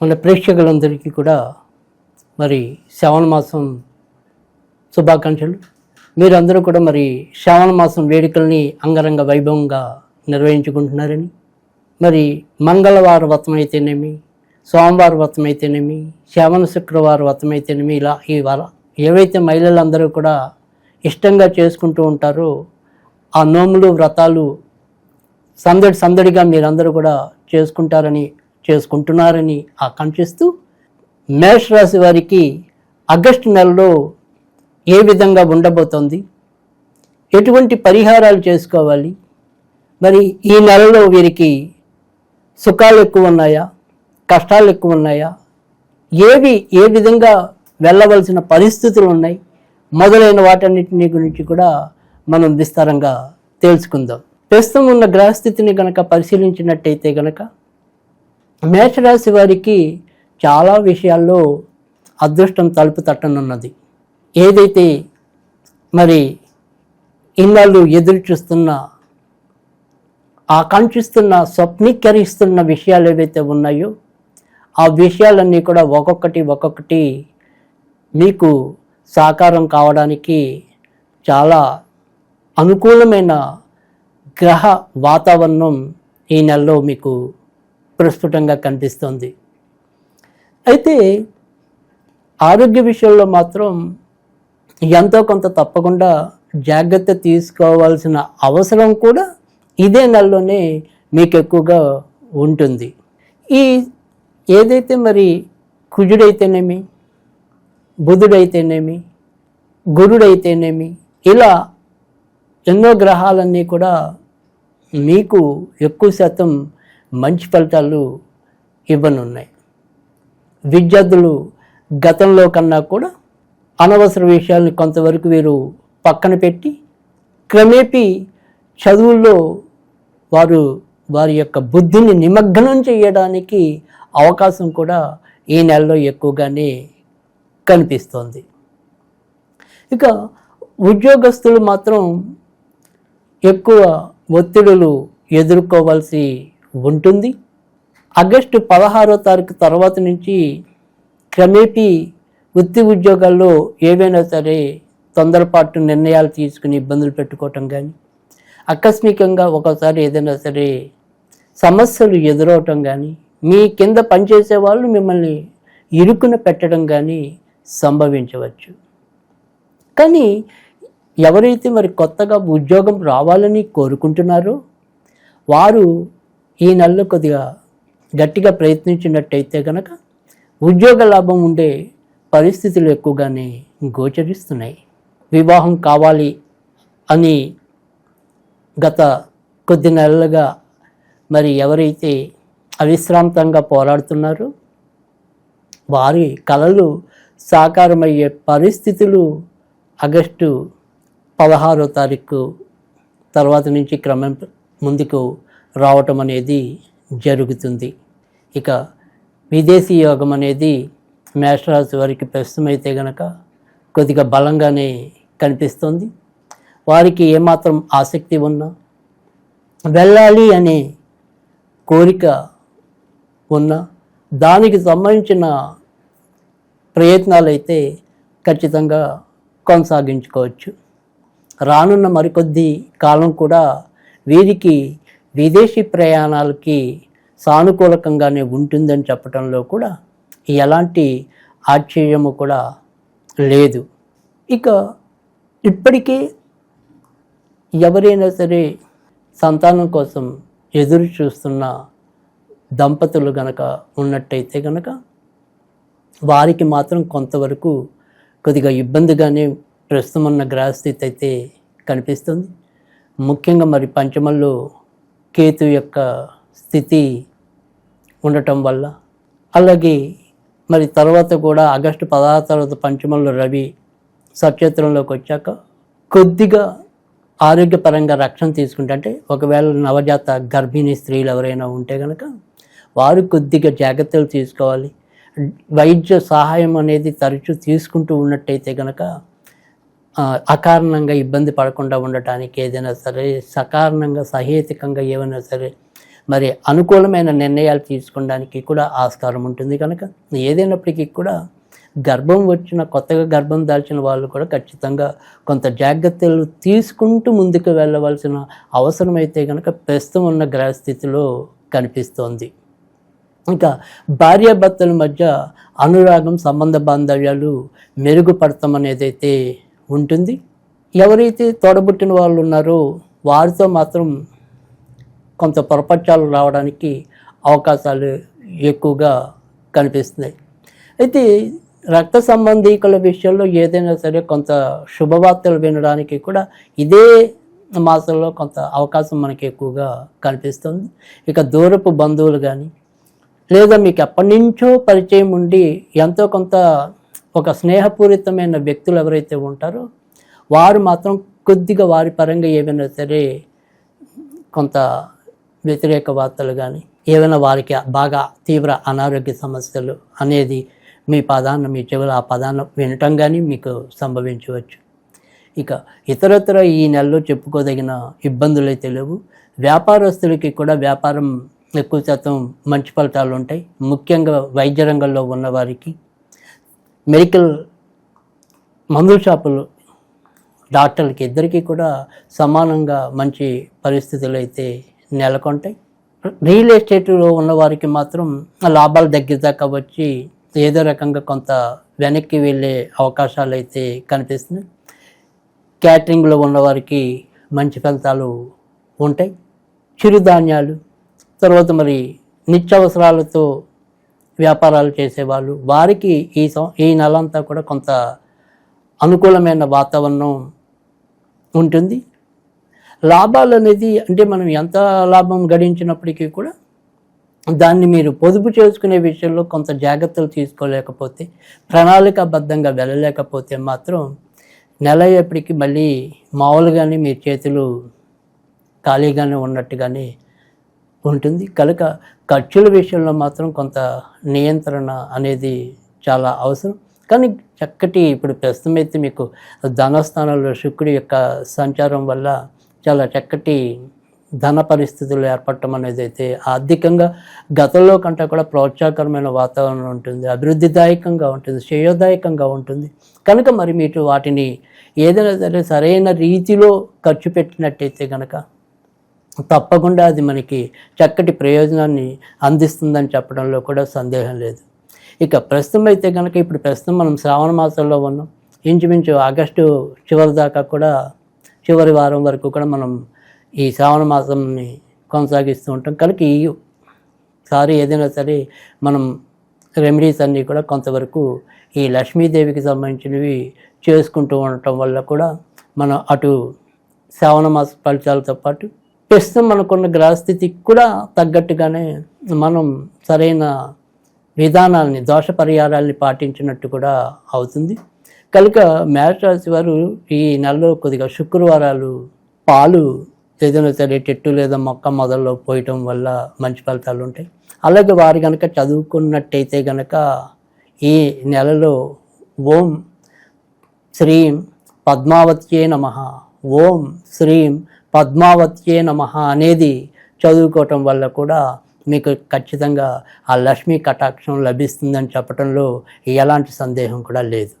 మన ప్రేక్షకులందరికీ కూడా మరి శ్రావణ మాసం శుభాకాంక్షలు. మీరందరూ కూడా మరి శ్రావణ మాసం వేడుకల్ని అంగరంగ వైభవంగా నిర్వహించుకుంటున్నారని మరి మంగళవారం వ్రతం అయితేనేమి సోమవారం వ్రతం అయితేనేమి శ్రావణ శుక్రవారం వ్రతం అయితేనేమి ఇలా ఈ వార ఏవైతే మహిళలందరూ కూడా ఇష్టంగా చేసుకుంటూ ఉంటారో ఆ నోములు వ్రతాలు సందడి సందడిగా మీరందరూ కూడా చేసుకుంటారని చేసుకుంటున్నారని ఆకాంక్షిస్తూ మేషరాశి వారికి ఆగస్టు నెలలో ఏ విధంగా ఉండబోతోంది? ఎటువంటి పరిహారాలు చేసుకోవాలి? మరి ఈ నెలలో వీరికి సుఖాలు ఎక్కువ ఉన్నాయా? కష్టాలు ఎక్కువ ఉన్నాయా? ఏవి ఏ విధంగా వెళ్ళవలసిన పరిస్థితులు ఉన్నాయి? మొదలైన వాటన్నిటిని గురించి కూడా మనం విస్తారంగా తెలుసుకుందాం. ప్రస్తుతం ఉన్న గ్రహస్థితిని గనక పరిశీలించినట్టయితే గనక మేషరాశి వారికి చాలా విషయాల్లో అదృష్టం తలుపు తట్టనున్నది. ఏదైతే మరి ఇన్నాళ్ళు ఎదురు చూస్తున్న ఆకాంక్షిస్తున్న స్వప్నీకరిస్తున్న విషయాలు ఏవైతే ఉన్నాయో ఆ విషయాలన్నీ కూడా ఒక్కొక్కటి ఒక్కొక్కటి మీకు సాకారం కావడానికి చాలా అనుకూలమైన గ్రహ వాతావరణం ఈ నెలలో మీకు ప్రస్ఫుటంగా కనిపిస్తుంది. అయితే ఆరోగ్య విషయంలో మాత్రం ఎంతో కొంత తప్పకుండా జాగ్రత్త తీసుకోవాల్సిన అవసరం కూడా ఇదే నెలలోనే మీకు ఎక్కువగా ఉంటుంది. ఈ ఏదైతే మరి కుజుడైతేనేమి బుధుడైతేనేమి గురుడైతేనేమి ఇలా ఎన్నో గ్రహాలన్నీ కూడా మీకు ఎక్కువ శాతం మంచి ఫలితాలు ఇవ్వనున్నాయి. విద్యార్థులు గతంలో కన్నా కూడా అనవసర విషయాలను కొంతవరకు వీరు పక్కన పెట్టి క్రమేపీ చదువుల్లో వారు వారి యొక్క బుద్ధిని నిమగ్నం చేయడానికి అవకాశం కూడా ఈ నెలలో ఎక్కువగానే కనిపిస్తోంది. ఇక ఉద్యోగస్తులు మాత్రం ఎక్కువ ఒత్తిడులు ఎదుర్కోవాల్సి ఉంటుంది. ఆగస్టు పదహారో తారీఖు తర్వాత నుంచి క్రమేపీ వృత్తి ఉద్యోగాల్లో ఏవైనా సరే తొందరపాటు నిర్ణయాలు తీసుకుని ఇబ్బందులు పెట్టుకోవటం కానీ ఆకస్మికంగా ఒకసారి ఏదైనా సరే సమస్యలు ఎదురవటం కానీ మీ కింద పనిచేసే వాళ్ళు మిమ్మల్ని ఇరుకున పెట్టడం కానీ సంభవించవచ్చు. కానీ ఎవరైతే మరి కొత్తగా ఉద్యోగం రావాలని కోరుకుంటున్నారో వారు ఈ నెలలో కొద్దిగా గట్టిగా ప్రయత్నించినట్టయితే కనుక ఉద్యోగ లాభం ఉండే పరిస్థితులు ఎక్కువగానే గోచరిస్తున్నాయి. వివాహం కావాలి అని గత కొద్ది నెలలుగా మరి ఎవరైతే అవిశ్రాంతంగా పోరాడుతున్నారో వారి కళలు సాకారమయ్యే పరిస్థితులు ఆగస్టు పదహారో తారీఖు తర్వాత నుంచి క్రమం ముందుకు రావటం అనేది జరుగుతుంది. ఇక విదేశీ యోగం అనేది మేషరాశి వారికి ప్రస్తుతం అయితే గనక కొద్దిగా బలంగానే కనిపిస్తుంది. వారికి ఏమాత్రం ఆసక్తి ఉన్నా వెళ్ళాలి అనే కోరిక ఉన్నా దానికి సంబంధించిన ప్రయత్నాలు అయితే ఖచ్చితంగా కొనసాగించుకోవచ్చు. రానున్న మరికొద్ది కాలం కూడా వీరికి విదేశీ ప్రయాణాలకి సానుకూలకంగానే ఉంటుందని చెప్పడంలో కూడా ఎలాంటి ఆశ్చర్యము కూడా లేదు. ఇక ఇప్పటికే ఎవరైనా సరే సంతానం కోసం ఎదురు చూస్తున్న దంపతులు గనక ఉన్నట్టయితే గనక వారికి మాత్రం కొంతవరకు కొద్దిగా ఇబ్బందిగానే ప్రస్తుతం ఉన్న గ్రహస్థితి అయితే కనిపిస్తుంది. ముఖ్యంగా మరి పంచమల్లో కేతు యొక్క స్థితి ఉండటం వల్ల. అలాగే మరి తర్వాత కూడా ఆగస్టు పదహారు తర్వాత పంచమంలో రవి సక్షేత్రంలోకి వచ్చాక కొద్దిగా ఆరోగ్యపరంగా రక్షణ తీసుకుంటే అంటే ఒకవేళ నవజాత గర్భిణీ స్త్రీలు ఎవరైనా ఉంటే కనుక వారు కొద్దిగా జాగ్రత్తలు తీసుకోవాలి. వైద్య సహాయం అనేది తరచూ తీసుకుంటూ ఉన్నట్టయితే కనుక అకారణంగా ఇబ్బంది పడకుండా ఉండటానికి ఏదైనా సరే సకారణంగా సహేతుకంగా ఏమైనా సరే మరి అనుకూలమైన నిర్ణయాలు తీసుకోవడానికి కూడా ఆస్కారం ఉంటుంది కనుక. ఏదైనప్పటికీ కూడా గర్భం వచ్చిన కొత్తగా గర్భం దాల్చిన వాళ్ళు కూడా ఖచ్చితంగా కొంత జాగ్రత్తలు తీసుకుంటూ ముందుకు వెళ్ళవలసిన అవసరమైతే కనుక ప్రస్తుతం ఉన్న గ్రహస్థితిలో కనిపిస్తోంది. ఇంకా భార్యాభర్తల మధ్య అనురాగం సంబంధ బాంధవ్యాలు మెరుగుపడతాం ఉంటుంది. ఎవరైతే తోడబుట్టిన వాళ్ళు ఉన్నారో వారితో మాత్రం కొంత పొరపక్షాలు రావడానికి అవకాశాలు ఎక్కువగా కనిపిస్తున్నాయి. అయితే రక్త సంబంధీకుల విషయంలో ఏదైనా సరే కొంత శుభవార్తలు వినడానికి కూడా ఇదే మాసంలో కొంత అవకాశం మనకి ఎక్కువగా కనిపిస్తుంది. ఇక దూరపు బంధువులు కానీ లేదా మీకు ఎప్పటి నుంచో పరిచయం ఉండి ఎంతో కొంత ఒక స్నేహపూరితమైన వ్యక్తులు ఎవరైతే ఉంటారో వారు మాత్రం కొద్దిగా వారి పరంగా ఏమైనా సరే కొంత వ్యతిరేక వార్తలు కానీ ఏమైనా వారికి బాగా తీవ్ర అనారోగ్య సమస్యలు అనేది మీ పదాన్ని మీ చెవులు ఆ పదాన్ని వినటం కానీ మీకు సంభవించవచ్చు. ఇక ఇతరత్ర ఈ నెలలో చెప్పుకోదగిన ఇబ్బందులు అయితే లేవు. వ్యాపారస్తులకి కూడా వ్యాపారం ఎక్కువ శాతం మంచి ఫలితాలు ఉంటాయి ముఖ్యంగా వైద్య రంగంలో ఉన్నవారికి మెడికల్ మందుల షాపులు డాక్టర్లకి ఇద్దరికీ కూడా సమానంగా మంచి పరిస్థితులు అయితే నెలకొంటాయి. రియల్ ఎస్టేట్లో ఉన్న వారికి మాత్రం లాభాలు దగ్గర దాకా వచ్చి ఏదో రకంగా కొంత వెనక్కి వెళ్ళే అవకాశాలు అయితే కనిపిస్తున్నాయి. క్యాటరింగ్లో ఉన్నవారికి మంచి ఫలితాలు ఉంటాయి. చిరుధాన్యాలు తర్వాత మరి నిత్యావసరాలతో వ్యాపారాలు చేసేవాళ్ళు. వారికి ఈ సం ఈ నెలంతా కూడా కొంత అనుకూలమైన వాతావరణం ఉంటుంది. లాభాలు అనేది అంటే మనం ఎంత లాభం గడించినప్పటికీ కూడా దాన్ని మీరు పొదుపు చేసుకునే విషయంలో కొంత జాగ్రత్తలు తీసుకోలేకపోతే ప్రణాళికాబద్ధంగా వెళ్ళలేకపోతే మాత్రం నెల అయ్యేప్పటికీ మళ్ళీ మామూలుగానే మీ చేతులు ఖాళీగానే ఉన్నట్టుగానే ఉంటుంది. కనుక ఖర్చుల విషయంలో మాత్రం కొంత నియంత్రణ అనేది చాలా అవసరం. కానీ చక్కటి ఇప్పుడు ప్రస్తుతం అయితే మీకు ధనస్థానంలో శుక్రుడి యొక్క సంచారం వల్ల చాలా చక్కటి ధన పరిస్థితులు ఏర్పడటం అనేది అయితే ఆర్థికంగా గతంలో కంటే కూడా ప్రోత్సాహకరమైన వాతావరణం ఉంటుంది. అభివృద్ధిదాయకంగా ఉంటుంది. శ్రేయోదాయకంగా ఉంటుంది. కనుక మరి మీరు వాటిని ఏదైనా సరే సరైన రీతిలో ఖర్చు పెట్టినట్టయితే కనుక తప్పకుండా అది మనకి చక్కటి ప్రయోజనాన్ని అందిస్తుందని చెప్పడంలో కూడా సందేహం లేదు. ఇక ప్రస్తుతం అయితే కనుక ఇప్పుడు ప్రస్తుతం మనం శ్రావణ మాసంలో ఉన్నాం. ఇంచుమించు ఆగస్టు చివరి దాకా కూడా చివరి వారం వరకు కూడా మనం ఈ శ్రావణ మాసంని కొనసాగిస్తూ ఉంటాం. కనుక ఈ సారి ఏదైనా సరే మనం రెమెడీస్ అన్నీ కూడా కొంతవరకు ఈ లక్ష్మీదేవికి సంబంధించినవి చేసుకుంటూ ఉండటం వల్ల కూడా మనం అటు శ్రావణ మాస ఫలితాలతో పాటు ప్రస్తుతం మనకున్న గ్రహస్థితికి కూడా తగ్గట్టుగానే మనం సరైన విధానాలని దోష పరిహారాల్ని పాటించినట్టు కూడా అవుతుంది. కనుక మేషరాశి వారు ఈ నెలలో కొద్దిగా శుక్రవారాలు పాలు ఏదైనా సరే చెట్టు లేదా మొక్క మొదల్లో పోయటం వల్ల మంచి ఫలితాలు ఉంటాయి. అలాగే వారు కనుక చదువుకున్నట్టయితే కనుక ఈ నెలలో ఓం శ్రీం పద్మావతి నమ. ఓం శ్రీం పద్మావత్యే నమ అనేది చదువుకోవటం వల్ల కూడా మీకు ఖచ్చితంగా ఆ లక్ష్మీ కటాక్షం లభిస్తుందని చెప్పడంలో ఎలాంటి సందేహం కూడా లేదు.